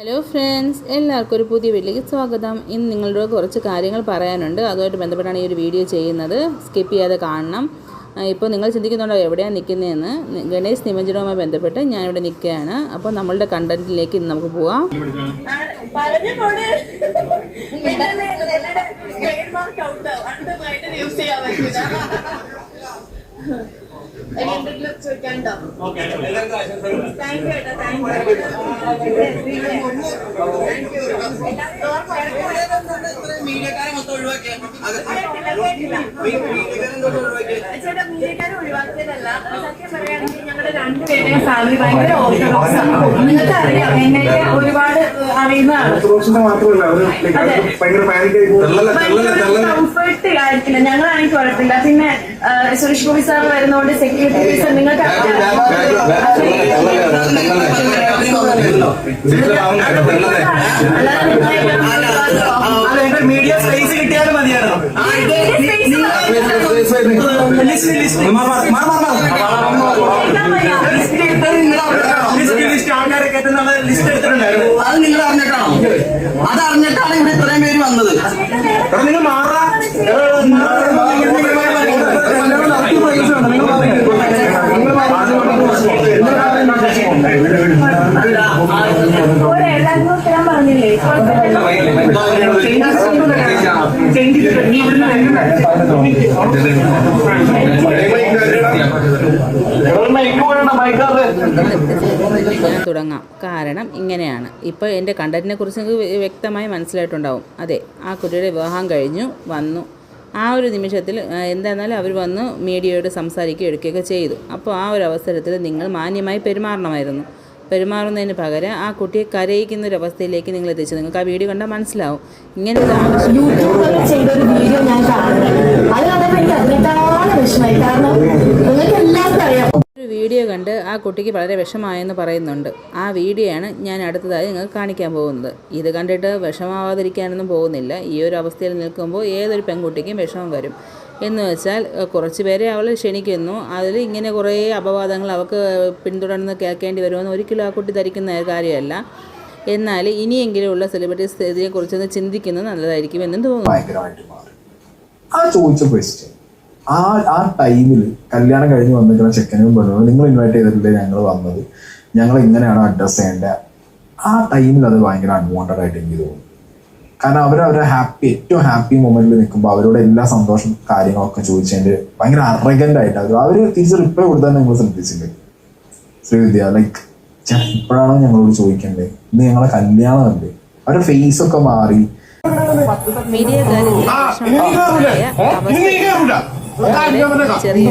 Hello friends എല്ലാവർക്കും ഒരു പുതിയ വീട്ടിലേക്ക് സ്വാഗതം. ഇന്ന് നിങ്ങളുടെ കുറച്ച് കാര്യങ്ങൾ പറയാനുണ്ട്. അതുമായിട്ട് ബന്ധപ്പെട്ടാണ് ഈ ഒരു വീഡിയോ ചെയ്യുന്നത്. സ്കിപ്പ് ചെയ്യാതെ കാണണം. ഇപ്പോൾ നിങ്ങൾ ചിന്തിക്കുന്നുണ്ടോ എവിടെയാണ് നിൽക്കുന്നതെന്ന്? ഗണേശ് നിമഞ്ജനവുമായി ബന്ധപ്പെട്ട് ഞാനിവിടെ നിൽക്കുകയാണ്. അപ്പോൾ നമ്മളുടെ കണ്ടന്റിലേക്ക് ഇന്ന് നമുക്ക് പോവാം. യൂസ് ചോദിക്കാനുണ്ടോ താങ്ക് യു ഏട്ടാ താങ്ക് ഒഴിവാക്കിയ ചേട്ടാ മീഡിയക്കാരെ ഒഴിവാക്കിയതല്ല. സത്യം പറയുകയാണെങ്കിൽ ഞങ്ങളുടെ രണ്ടുപേരെയും ഫാമിലി ഭയങ്കര ഓർത്തഡോക്സ് ആണ് നിങ്ങൾക്ക് അറിയാം എന്നെ ഒരുപാട് അറിയുന്നതാണ് കംഫർട്ട് ഞങ്ങളാണെങ്കിൽ കുഴപ്പമില്ല പിന്നെ സുരേഷ് ഗോപി സാർ വരുന്നോണ്ട് സെക്യൂരിറ്റി നിങ്ങൾക്ക് മീഡിയ സ്പേസ് കിട്ടിയാലും മതിയാണോ ലിസ്റ്റ് ആൾക്കാരെ കയറ്റുന്ന ലിസ്റ്റ് എടുത്തിട്ടുണ്ടായിരുന്നു അത് നിങ്ങൾ അറിഞ്ഞിട്ടാണോ അത് അറിഞ്ഞിട്ടാണ് ഇവിടെ ഇത്രയും പേര് വന്നത്. എടാ നിങ്ങൾ മാറാ എല്ലാവർക്കും ഞാൻ പറഞ്ഞില്ലേ ഞാൻ തുടങ്ങാം. കാരണം ഇങ്ങനെയാണ്. ഇപ്പോൾ എന്റെ കണ്ടന്റിനെ കുറിച്ച് നിങ്ങൾക്ക് വ്യക്തമായി മനസ്സിലായിട്ടുണ്ടാവും. അതെ ആ കുട്ടിയുടെ വിവാഹം കഴിഞ്ഞു വന്നു. ആ ഒരു നിമിഷത്തിൽ എന്തായിരുന്നാലും അവർ വന്ന് മീഡിയയോട് സംസാരിക്കുകയും എടുക്കുകയൊക്കെ ചെയ്തു. അപ്പോൾ ആ ഒരു അവസരത്തിൽ നിങ്ങൾ മാന്യമായി പെരുമാറണമായിരുന്നു. പെരുമാറുന്നതിന് പകരം ആ കുട്ടിയെ കരയിക്കുന്ന ഒരു അവസ്ഥയിലേക്ക് നിങ്ങൾ എത്തിച്ചു. നിങ്ങൾക്ക് ആ വീഡിയോ കണ്ടാൽ മനസ്സിലാവും. ഇങ്ങനെ ഒരു ആവശ്യം യൂട്യൂബിൽ ചെയ്തൊരു വീഡിയോ ഞാൻ കാണുന്നത് അത് കണ്ടപ്പോൾ എനിക്ക് അതിനേക്കാളും വിഷമമായി. കാരണം നിങ്ങൾക്ക് എല്ലാവർക്കും അറിയാം. ഒരു വീഡിയോ കണ്ട് ആ കുട്ടിക്ക് വളരെ വിഷമായെന്ന് പറയുന്നുണ്ട്. ആ വീഡിയോയാണ് ഞാൻ അടുത്തതായി നിങ്ങൾക്ക് കാണിക്കാൻ പോകുന്നത്. ഇത് കണ്ടിട്ട് വിഷമാവാതിരിക്കാനൊന്നും പോകുന്നില്ല. ഈ ഒരു അവസ്ഥയിൽ നിൽക്കുമ്പോൾ ഏതൊരു പെൺകുട്ടിക്കും വിഷമം വരും. എന്ന് വെച്ചാൽ കുറച്ച് പേരെ അവൾ ക്ഷണിക്കുന്നു. അതിൽ ഇങ്ങനെ കുറേ അപവാദങ്ങൾ അവൾക്ക് പിന്തുടർന്ന് കേൾക്കേണ്ടി വരുമെന്ന് ഒരിക്കലും ആ കുട്ടി ധരിക്കുന്ന കാര്യമല്ല. എന്നാൽ ഇനിയെങ്കിലും ഉള്ള സെലിബ്രിറ്റീസ് ഇതിനെക്കുറിച്ചൊന്ന് ചിന്തിക്കുന്നത് നല്ലതായിരിക്കും എന്നും തോന്നുന്നു. ആ ക്വസ്റ്റ്യൻ ആ ആ ടൈമിൽ കല്യാണം കഴിഞ്ഞ് വന്നിരിക്കുന്ന ചെക്കനും പെണ്ണും നിങ്ങൾ ഇൻവൈറ്റ് ചെയ്തിട്ടില്ലേ ഞങ്ങൾ വന്നത്? ഞങ്ങൾ ഇങ്ങനെയാണ് അഡ്രസ് ചെയ്യേണ്ടത്. ആ ടൈമിൽ അത് ഭയങ്കര അൺവാണ്ടഡ് ആയിട്ട് എനിക്ക് തോന്നുന്നു. കാരണം അവർ അവരെ ഹാപ്പി ഏറ്റവും ഹാപ്പി മൊമെന്റിൽ നിൽക്കുമ്പോൾ അവരോട് എല്ലാ സന്തോഷം കാര്യങ്ങളൊക്കെ ചോദിച്ചതിന്റെ ഭയങ്കര അറഗന്റ് ആയിട്ട് അവർ അവർ തിരിച്ച് റിപ്ലൈ കൊടുത്താൽ നിങ്ങൾ ശ്രദ്ധിച്ചിട്ടുണ്ട് ശ്രീവിദ്യ ലൈക്ക് ഇപ്പോഴാണോ ഞങ്ങളോട് ചോദിക്കണ്ടേ ഇന്ന് ഞങ്ങളെ കല്യാണമല്ലേ അവരുടെ ഫേസ് ഒക്കെ മാറി ചെറിയ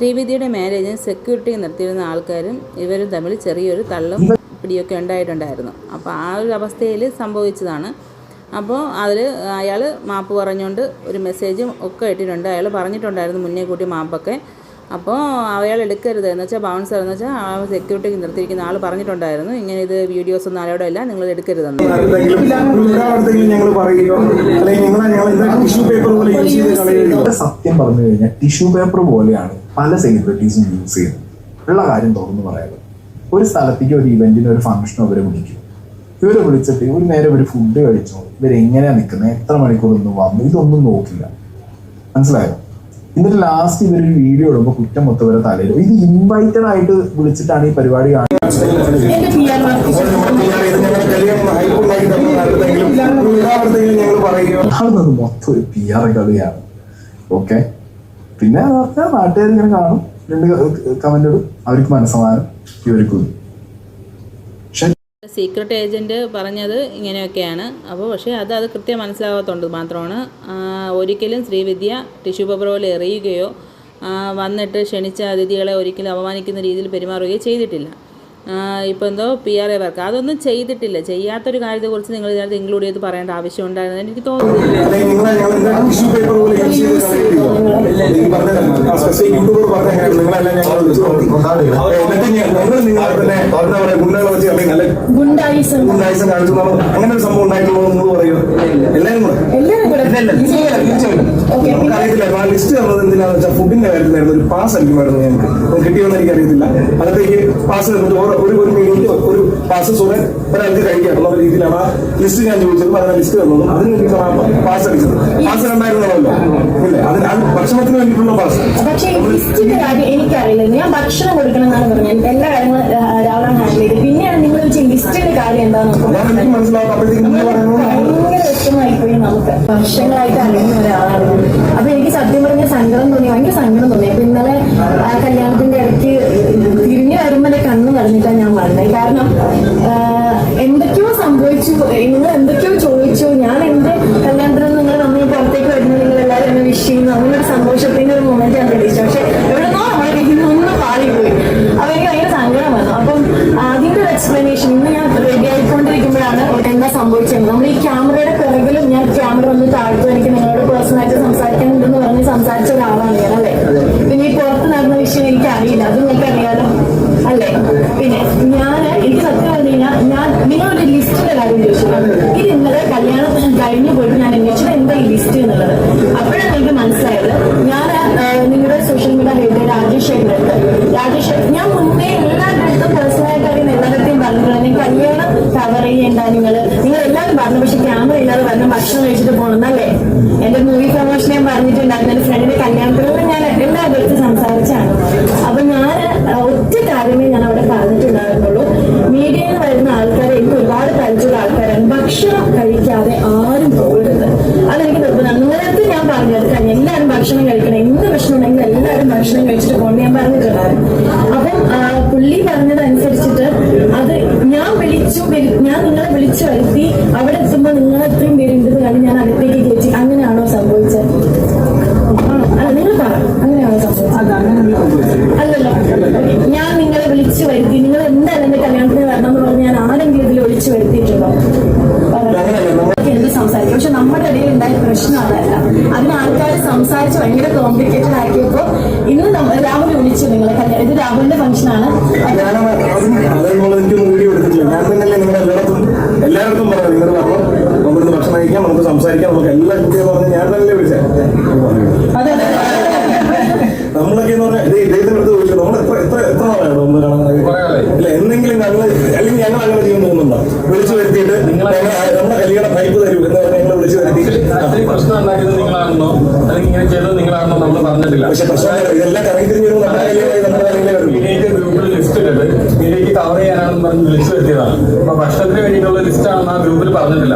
ശ്രീവിദ്യയുടെ മാരേജിന് സെക്യൂരിറ്റി നിർത്തിയിരുന്ന ആൾക്കാരും ഇവരും തമ്മിൽ ചെറിയൊരു തള്ളും പിടിയൊക്കെ ഉണ്ടായിട്ടുണ്ടായിരുന്നു അപ്പോൾ ആ ഒരു അവസ്ഥയിൽ സംഭവിച്ചതാണ് അപ്പോൾ അതിൽ അയാൾ മാപ്പ് പറഞ്ഞുകൊണ്ട് ഒരു മെസ്സേജും ഒക്കെ ഇട്ടിട്ടുണ്ട് അയാൾ പറഞ്ഞിട്ടുണ്ടായിരുന്നു മുന്നേ കൂട്ടി മാപ്പൊക്കെ അപ്പോൾ അയാൾ എടുക്കരുത് എന്ന് വെച്ചാൽ ബൗൺസർ എന്ന് വെച്ചാൽ ആ സെക്യൂരിറ്റി നിർത്തിയിരിക്കുന്ന ആൾ പറഞ്ഞിട്ടുണ്ടായിരുന്നു ഇങ്ങനെ ഇത് വീഡിയോസ് ഒന്നും ആരോടും ഇല്ല നിങ്ങൾ എടുക്കരുതെന്ന് സത്യം പറഞ്ഞു കഴിഞ്ഞാൽ ടിഷ്യൂ പേപ്പർ പോലെയാണ് പല സെലിബ്രിറ്റീസും യൂസ് ചെയ്യുന്നു ഉള്ള കാര്യം തുറന്നു പറയാതെ ഒരു സ്ഥലത്തേക്ക് ഒരു ഇവന്റിന് ഒരു ഫംഗ്ഷനോ അവരെ വിളിക്കും. ഇവരെ വിളിച്ചിട്ട് ഒരു നേരം ഒരു ഫുഡ് കഴിച്ചോ ഇവരെങ്ങനെയാ നിൽക്കുന്നത് എത്ര മണിക്കൂറൊന്നും വന്നു ഇതൊന്നും നോക്കില്ല. മനസ്സിലായോ? എന്നിട്ട് ലാസ്റ്റ് ഇവരൊരു വീഡിയോ ഇടുമ്പോൾ കുറ്റം മൊത്തം ഇവരെ തലയിൽ ഇത് ഇൻവൈറ്റഡ് ആയിട്ട് വിളിച്ചിട്ടാണ് ഈ പരിപാടി കാണുന്നത്. മൊത്തം ഒരു പി ആർ കളിയാണ് ഓക്കെ? പിന്നെ നാട്ടുകാർ ഇങ്ങനെ കാണും. രണ്ട് കമന്റ് ഇടും. അവർക്ക് മനസ്സമാനം. ഇവർക്ക് സീക്രട്ട് ഏജന്റ് പറഞ്ഞത് ഇങ്ങനെയൊക്കെയാണ്. അപ്പോൾ പക്ഷേ അത് അത് കൃത്യം മനസ്സിലാകാത്തതുകൊണ്ട് മാത്രമാണ്. ഒരിക്കലും ശ്രീവിദ്യ ടിഷ്യൂ പേപ്പർ പോലെ എറിയുകയോ വന്നിട്ട് ക്ഷണിച്ച അതിഥികളെ ഒരിക്കലും അപമാനിക്കുന്ന രീതിയിൽ പെരുമാറുകയോ ചെയ്തിട്ടില്ല. ഇപ്പോൾ എന്തോ പി ആർ എ വർക്ക് അതൊന്നും ചെയ്തിട്ടില്ല. ചെയ്യാത്തൊരു കാര്യത്തെക്കുറിച്ച് നിങ്ങൾ ഇതിനകത്ത് ഇൻക്ലൂഡ് ചെയ്ത് പറയേണ്ട ആവശ്യം ഉണ്ടായിരുന്നു എനിക്ക് തോന്നുന്നില്ല അല്ലെങ്കിൽ നിങ്ങളെ ഞങ്ങൾ ടിഷ്യൂ പേപ്പർ പോലെ യൂസ് ചെയ്ത് കളയുകയോ ഈ പറഞ്ഞ സ്പെസിഫിക് യൂട്യൂബർ പറഞ്ഞ കാര്യം നിങ്ങളെല്ലാം ഞങ്ങൾ വിളിച്ചു നോക്കി എന്നിട്ട് ഞങ്ങൾ നിങ്ങളെ തന്നെ എന്താ പറയുക ഗുണ്ടകളെ വെച്ച് അല്ലെങ്കിൽ നല്ല ഗുണ്ടായിസം. ഗുണ്ടായിസം കാണിച്ചു അങ്ങനെ ഒരു സംഭവം ഉണ്ടായിട്ടുള്ളൂ നിങ്ങൾ എല്ലാവരും കൂടെ? എല്ലാവരും അപ്പൊ നമുക്കറിയത്തില്ല ആ ലിസ്റ്റ് തന്നത് എന്തിനാന്ന് വെച്ചാൽ ഫുഡിന്റെ കാര്യത്തിലായിരുന്നു ഒരു പാസ് അടിക്കുമായിരുന്നു ഞങ്ങൾക്ക് അത് കിട്ടിയോന്ന് എനിക്കറിയത്തില്ല അകത്തേക്ക് പാസ് ഒരു ഒരു മിനിറ്റ് ഒരു പാസ് സുഖ ഒരാൾക്ക് കഴിക്കാം. എന്നുള്ള രീതിയിലാണ് ആ ലിസ്റ്റ് ഞാൻ ചോദിച്ചത്. അതിനെ ലിസ്റ്റ് തന്നതും അതിന് വേണ്ടിയിട്ടാണ് പാസ് അടിച്ചത്. പാസ് രണ്ടായിരുന്നല്ലോ ഇല്ല? അതിന് അത് ഭക്ഷണത്തിന് വേണ്ടിയിട്ടുള്ള പാസ് പക്ഷേ ഈ ലിസ്റ്റിന്റെ കാര്യം എനിക്കറിയില്ല. ഞാൻ ഭക്ഷണം കൊടുക്കണം എന്നാണ് പറഞ്ഞത് എല്ലാ കാര്യങ്ങളും രാവിലെ ഹാൻഡിൽ ചെയ്ത് പിന്നെയാണ് നിങ്ങൾ ലിസ്റ്റിന്റെ കാര്യം എന്താണെന്ന് മനസ്സിലാവും ഭയങ്കര വിഷമമായി പോയി നമുക്ക്. വർഷങ്ങളായിട്ട് അറിയുന്ന ഒരാളാണ് സങ്കടം തോന്നി ഭയങ്കര സങ്കടം തോന്നി. അപ്പൊ ഇന്നലെ ആ കല്യാണത്തിന്റെ ഇടയ്ക്ക് തിരിഞ്ഞു വരുമ്പോൾ കണ്ണു നിറഞ്ഞിട്ടാണ് ഞാൻ വന്നത്. കാരണം എന്തൊക്കെയോ സംഭവിച്ചു. നിങ്ങൾ എന്തൊക്കെയോ ചോദിച്ചു. ഞാൻ എന്റെ കല്യാണത്തിന് നിങ്ങൾ നമ്മൾ പുറത്തേക്ക് വരുന്നു നിങ്ങൾ എല്ലാവരും എന്നെ വിഷ് ചെയ്യുന്നു. അങ്ങനെ ഒരു സന്തോഷത്തിന്റെ ഒരു മൊമെന്റ് ഞാൻ പ്രതീക്ഷിച്ചു പക്ഷെ എവിടെന്നോ നമ്മളെ കയ്യിൽ നിന്ന് ഒന്ന് പാളിപ്പോയി അപ്പൊ എനിക്ക് ഭയങ്കര സങ്കടം വന്നു അപ്പം അതിന്റെ ഒരു എക്സ്പ്ലനേഷൻ ഇന്ന് ഞാൻ റെഡി ആയിക്കൊണ്ടിരിക്കുമ്പോഴാണ് എന്താ സംഭവിച്ചത് നമ്മൾ ഈ ക്യാമറയുടെ പിറകിലും ഞാൻ ക്യാമറ ഒന്ന് താഴ്ത്തു എനിക്ക് നിങ്ങളോട് പേഴ്സണലായിട്ട് സംസാരിക്കാനുണ്ടെന്ന് പറഞ്ഞ് സംസാരിച്ച ഒരാളാണ് ഞാൻ അല്ലേ പിന്നെ ഈ പുറത്ത് നടന്ന വിഷയം എനിക്ക് അറിയില്ല അത് നിങ്ങൾക്ക് അറിയാലോ അല്ലേ പിന്നെ ഞാൻ എനിക്ക് സത്യം പറഞ്ഞു കഴിഞ്ഞാൽ ഞാൻ നിങ്ങളൊരു ലിസ്റ്റിന്റെ കാര്യം ചോദിച്ചു ഇത് ഇന്നലെ കല്യാണം കഴിഞ്ഞു പോയിട്ട് ഞാൻ അന്വേഷിച്ചത് എന്താ ഈ ലിസ്റ്റ് എന്നുള്ളത്. അപ്പോഴാണ് എനിക്ക് മനസ്സിലായത്. ഞാൻ നിങ്ങളുടെ social media head Rajesh head Rajesh ഞാൻ മുന്നേ എല്ലാവരുടെ അടുത്തും പേഴ്സണലായിട്ട് അറിയുന്ന എല്ലാവരുടെയും പറഞ്ഞിട്ടുള്ളത് കല്യാണം കവർ ചെയ്യേണ്ട നിങ്ങൾ നിങ്ങൾ എല്ലാവരും പറഞ്ഞു പക്ഷെ ക്യാമറ ഇല്ലാതെ വരണം ഭക്ഷണം കഴിച്ചിട്ട് കഴിക്കാതെ ആരും പോകരുത്. അതെനിക്ക് നിർബന്ധമാണ് നേരത്തെ ഞാൻ പറഞ്ഞത് തന്നെ എല്ലാവരും ഭക്ഷണം കഴിക്കണം. എന്ത് ഭക്ഷണം ഉണ്ടെങ്കിലും എല്ലാവരും ഭക്ഷണം കഴിച്ചിട്ട് പോകണം. ഞാൻ പറഞ്ഞിട്ടുണ്ടായിരുന്നു അപ്പം പുള്ളി പറഞ്ഞതനുസരിച്ചിട്ട് അത് ഞാൻ വിളിച്ചു ഞാൻ നിങ്ങളെ വിളിച്ചു വരുത്തി. അവിടെ എത്തുമ്പോൾ നിങ്ങൾ എത്രയും പേരുണ്ടെന്ന് കാരണം ഞാൻ അകത്തേക്ക് കയറ്റി അങ്ങനെയാണോ സംഭവിച്ചത് ആണോ? അല്ല നിങ്ങൾ പറ അങ്ങനെയാണോ സംഭവിച്ചത് അല്ലല്ലോ ഞാൻ നിങ്ങളെ വിളിച്ചു വരുത്തി നിങ്ങൾ എന്തായാലും എന്റെ കല്യാണത്തിന് വരണം എന്ന് പറഞ്ഞ് ഞാൻ ആരെങ്കിലും ഇതിൽ വിളിച്ചു വരുത്തിയിട്ടുണ്ടോ പറ. നമുക്ക് എന്ത് സംസാരിക്കും പക്ഷെ നമ്മുടെ ഇടയിൽ ഉണ്ടായ പ്രശ്നം അതല്ല അതിന് ആൾക്കാർ സംസാരിച്ച് ഭയങ്കര കോംപ്ലിക്കേറ്റഡ് ആക്കിയപ്പോ ഇന്ന് നമ്മ- രാഹുൽ വിളിച്ചു നിങ്ങൾ ഇത് രാഹുലിന്റെ ഫംഗ്ഷനാണ് ആണ്. എല്ലായിടത്തും പറഞ്ഞു നിങ്ങൾ പറഞ്ഞു നമുക്കിന്ന് ഭക്ഷണം കഴിക്കാം നമുക്ക് സംസാരിക്കാം നമുക്ക് എല്ലാ കുട്ടികളും പറഞ്ഞ് ഞാൻ തന്നെയല്ലേ വിളിച്ചത് അതെ അതെ. നമ്മളൊക്കെ എന്ന് പറഞ്ഞാൽ ഇദ്ദേഹത്തിന്റെ അടുത്ത് ചോദിച്ചു നമ്മൾ എത്ര എത്ര എത്ര നാളാണ് നമ്മൾ കാണാൻ ഇല്ല എന്തെങ്കിലും ഞങ്ങൾ അല്ലെങ്കിൽ ഞങ്ങൾ അങ്ങനെ ചെയ്യുന്നുണ്ടോ തോന്നുന്നുണ്ടോ? വിളിച്ചു വരുത്തിയിട്ട് നമ്മുടെ കല്യാണ പൈപ്പ് തരൂ എന്ന് പറഞ്ഞ് പ്രശ്നം ഉണ്ടാക്കിയത് നിങ്ങളാണെന്നോ? അല്ലെങ്കിൽ ഇങ്ങനെ ചെയ്തത് നിങ്ങളാണെന്നോ നമ്മൾ പറഞ്ഞിട്ടില്ല. പക്ഷെ ഇതെല്ലാം കല്യാണമേ ഗ്രൂപ്പിൽ ലിസ്റ്റ് ഇട്ടിട്ട് മീഡിയയ്ക്ക് കവർ ചെയ്യാനാണെന്ന് പറഞ്ഞ് വിളിച്ചു വരുത്തിയതാണ് അപ്പൊ ഭക്ഷണത്തിന് വേണ്ടിയിട്ടുള്ള ലിസ്റ്റ് ആണെന്ന് ആ ഗ്രൂപ്പിൽ പറഞ്ഞിട്ടില്ല.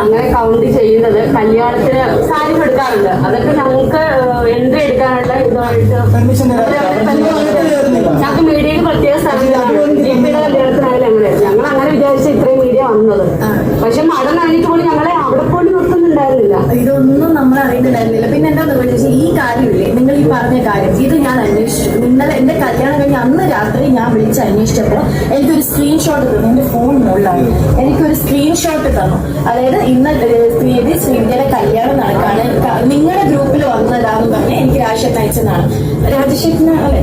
അങ്ങനെ കൗണ്ട് ചെയ്യുന്നത് കല്യാണത്തിന് സാരി എടുക്കാറുണ്ട്. അതൊക്കെ ഞങ്ങൾക്ക് എൻട്രി എടുക്കാനുള്ള ഇതുമായിട്ട് ഞങ്ങൾക്ക് മീഡിയക്ക് പ്രത്യേക സ്ഥലം ജിപ്പിയുടെ കല്യാണത്തിനായാലും അങ്ങനെ. ഞങ്ങൾ അങ്ങനെ വിചാരിച്ച ഇത്രയും മീഡിയ വന്നത്. പക്ഷെ മഴ നനഞ്ഞിട്ട് പോലും ഞങ്ങളെ അവിടെ പോലും നിർത്തുന്നുണ്ടായിരുന്നില്ല. ഇതൊന്നും നമ്മൾ അറിയുന്നുണ്ടായിരുന്നില്ല. പിന്നെ എന്താ വെച്ചാൽ ഈ കാര്യമില്ലേ? നിങ്ങൾ ഈ പറഞ്ഞ കാര്യം ഇത് ഞാൻ അന്വേഷിച്ചു. നിങ്ങൾ എന്റെ കല്യാണം കഴിഞ്ഞ അന്ന് രാത്രി ഞാൻ വിളിച്ച് അന്വേഷിച്ചപ്പോൾ എനിക്കൊരു സ്ക്രീൻഷോട്ട് തന്നു. എന്റെ ഫോൺ മുകളിലാണ് എനിക്കൊരു സ്ക്രീൻഷോട്ട് തന്നു. അതായത് ഇന്ന് ശ്രീവിദ്യയുടെ കല്യാണം നടക്കാണ് ക- നിങ്ങളുടെ ഗ്രൂപ്പിൽ വന്നതാന്ന് രാജശേഖരൻ അയച്ചതാണ് രാജശേഖരന് അല്ലെ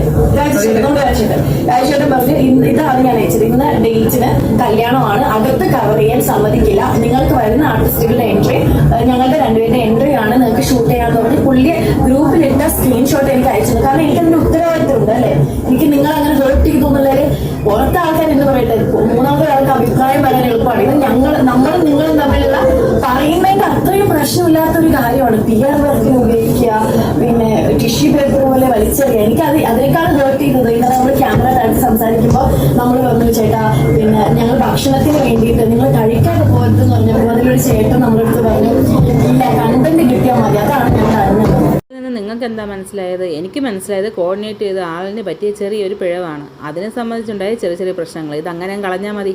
നമ്മുടെ രാജശേഖരൻ. രാജശേഖരൻ പറഞ്ഞു ഇന്ന് ഇതാണ് ഞാൻ അയച്ചത് ഇന്ന് ഡേറ്റിന് കല്യാണമാണ്. അകത്ത് കവർ ചെയ്യാൻ സമ്മതിക്കില്ല. നിങ്ങൾക്ക് വരുന്ന ആർട്ടിസ്റ്റുകളുടെ എൻട്രി ഞങ്ങളുടെ രണ്ടുപേരുടെ എൻട്രി ആണ്. നിങ്ങൾക്ക് ഷൂട്ട് ചെയ്യാന്ന് പറഞ്ഞ് പുള്ളി ഗ്രൂപ്പിലിട്ട സ്ക്രീൻഷോട്ട് എനിക്ക് അയച്ചത് കാരണം എനിക്ക് അതിന് ഉത്തരവാദിത്തമുണ്ട് അല്ലെ? എനിക്ക് നിങ്ങൾ അങ്ങനെ ഹേർട്ട് ചെയ്തു എന്നുള്ളത് പുറത്തെ ആൾക്കാർ എന്ന് പറയട്ടെ മൂന്നാമത്തെ ആൾക്ക് അഭിപ്രായം പറയാൻ എളുപ്പമാണ്. ഇത് ഞങ്ങൾ നമ്മളും നിങ്ങളും തമ്മിലുള്ള പറയുന്നതിന്റെ അത്രയും പ്രശ്നമില്ലാത്ത ഒരു കാര്യമാണ് പി ആർ വർക്കിന് ടിഷ്യൂ പേപ്പർ പോലെ വലിച്ചെറിയുക എനിക്ക് അത് അതിനേക്കാൾ ഹേർട്ട് ചെയ്തത് ഇന്നലെ നമ്മൾ ക്യാമറ താഴ്ത്തി സംസാരിക്കുമ്പോൾ നമ്മൾ പറഞ്ഞു ചേട്ടാ പിന്നെ ഞങ്ങൾ ഭക്ഷണത്തിന് വേണ്ടിയിട്ട് നിങ്ങൾ കഴിക്കാതെ പോകരുതെന്ന് പറഞ്ഞപ്പോൾ അതിലൊരു ചേട്ടൻ നമ്മളെടുത്ത് പറഞ്ഞു ഇല്ല കണ്ടന്റ് കിട്ടിയാൽ മതി. അതാണ് ഞങ്ങൾ അറിഞ്ഞത് നിങ്ങൾക്ക് എന്താ മനസ്സിലായത്? എനിക്ക് മനസ്സിലായത് കോർഡിനേറ്റ് ചെയ്ത ആളിന് പറ്റിയ ചെറിയൊരു പിഴവാണ്. അതിനെ സംബന്ധിച്ചുണ്ടായ ചെറിയ ചെറിയ പ്രശ്നങ്ങൾ. ഇത് അങ്ങനെ കളഞ്ഞാൽ മതി.